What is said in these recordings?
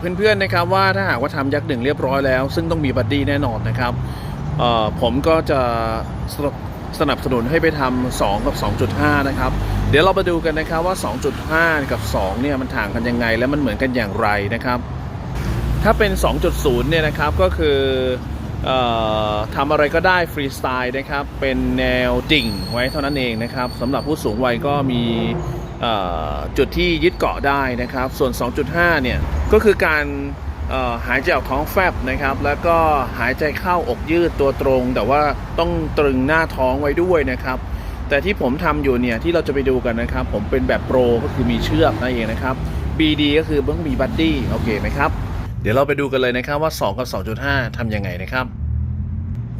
เพื่อนๆนะครับว่าถ้าหากว่าทำยักษ์หนึ่งเรียบร้อยแล้ว ซึ่งต้องมีบัดดี้แน่นอนนะครับผมก็จะสนับสนับสนุนให้ไปทำ2กับ 2.5 นะครับ เดี๋ยวเรามาดูกันนะครับว่า 2.5 กับ 2 เนี่ยมันต่างกันยังไง และมันเหมือนกันอย่างไรนะครับ ถ้าเป็น 2.0 เนี่ยนะครับก็คือออทำอะไรก็ได้ฟรีสไตล์นะครับ เป็นแนวดิ่งไว้เท่านั้นเองนะครับสำหรับผู้สูงวัยก็มี จุดที่ยึดเกาะได้นะครับ ส่วน 2.5 เนี่ย ก็คือการหายใจออกท้องแฟบนะครับ แล้วก็หายใจเข้าอกยืดตัวตรง แต่ว่าต้องตรึงหน้าท้องไว้ด้วยนะครับ แต่ที่ผมทำอยู่เนี่ยที่เราจะไปดูกันนะครับ ผมเป็นแบบโปรก็คือมีเชือกนั่นเองนะครับ BD ก็คือต้องมีบัดดี้โอเคไหมครับ เดี๋ยวเราไปดูกันเลยนะครับว่า 2 กับ 2.5ทำยังไงนะครับ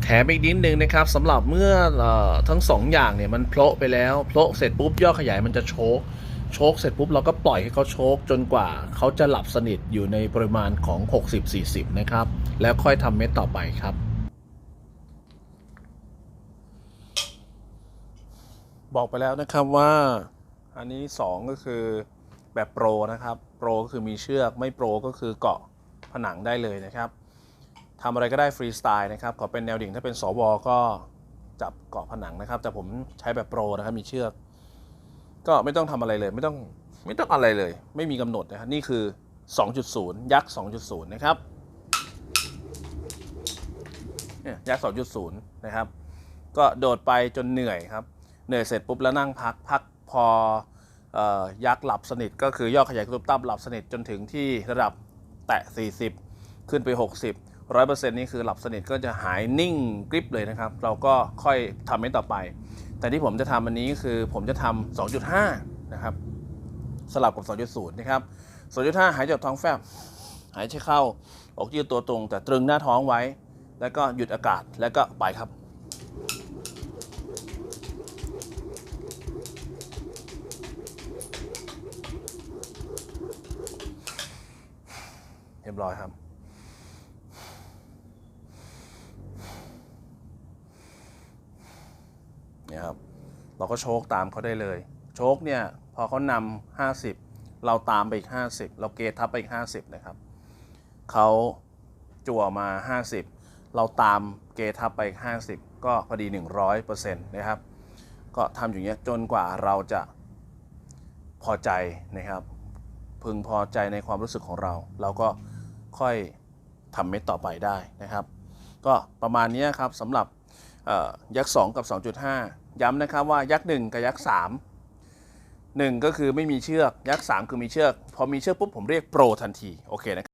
แถมอีกนิดนึงนะครับสำหรับเมื่ออทั้ง2อย่างเนี่ยมันโผล่ไปแล้วโผล่เสร็จปุ๊บย่อขยายมันจะโชกโชกเสร็จปุ๊บเราก็ปล่อยให้เขาโชกจนกว่าเขาจะหลับสนิทอยู่ในปริมาณของ 60-40 นะครับ แล้วค่อยทำเม็ดต่อไปครับบอกไปแล้วนะครับว่าอันนี้ 2 ก็คือแบบโปรนะครับ โปรก็คือมีเชือกไม่โปรก็คือเกาะผนังได้เลยนะครับ ทำอะไรก็ได้ฟรีสไตล์นะครับขอเป็นแนวดิ่งถ้าเป็นสวก็จับเกาะผนังนะครับ แต่ผมใช้แบบโปรนะครับมีเชือก ก็ไม่ต้องทำอะไรเลย ไม่ต้องไม่ต้องอะไรเลย ไม่มีกำหนดนะครับนี่คือ 2.0 ยักษ์ 2.0 นะครับเนี่ยยักษ์ 2.0 นะครับ ก็โดดไปจนเหนื่อยครับ เหนื่อยเสร็จปุ๊บแล้วนั่งพักพักพอเอ่อยักษ์หลับสนิท ก็คือย่อขยายกระตุบตับหลับสนิทจนถึงที่ระดับแตะ 40 ขึ้นไป 60 100%นี่คือหลับสนิทก็จะหายนิ่งกริบเลยนะครับ เราก็ค่อยทำให้ต่อไป แต่ที่ผมจะทำอันนี้คือผมจะทำ2.5นะครับสลับกับ 2.0 นะครับ 2.5 หายใจออกท้องแฟบ หายใจเข้าออกยืดตัวตรง แต่ตรึงหน้าท้องไว้ แล้วก็หยุดอากาศ แล้วก็ไปครับ เรียบร้อยครับ เนี่ยครับเราก็โชคตามเขาได้เลย โชคเนี่ยพอเขานำห้าสิบเราตามไปอีกห้าสิบเราเกทับไปอีกห้าสิบนะครับเขาจั่วมาห้าสิบเราตามเกทับไปอีกห้าสิบก็พอดีหนึ่งร้อยเปอร์เซ็นต์นะครับ ก็ทำอย่างเงี้ยจนกว่าเราจะพอใจนะครับ พึงพอใจในความรู้สึกของเรา เราก็ค่อยทำเม็ดต่อไปได้นะครับ ก็ประมาณนี้ครับสำหรับ ยักษ์2กับ 2.5 ย้ำนะครับว่ายักษ์1กับยักษ์3 1 ก็คือไม่มีเชือก ยักษ์3คือมีเชือก พอมีเชือกปุ๊บผมเรียกโปรทันที โอเคนะครับ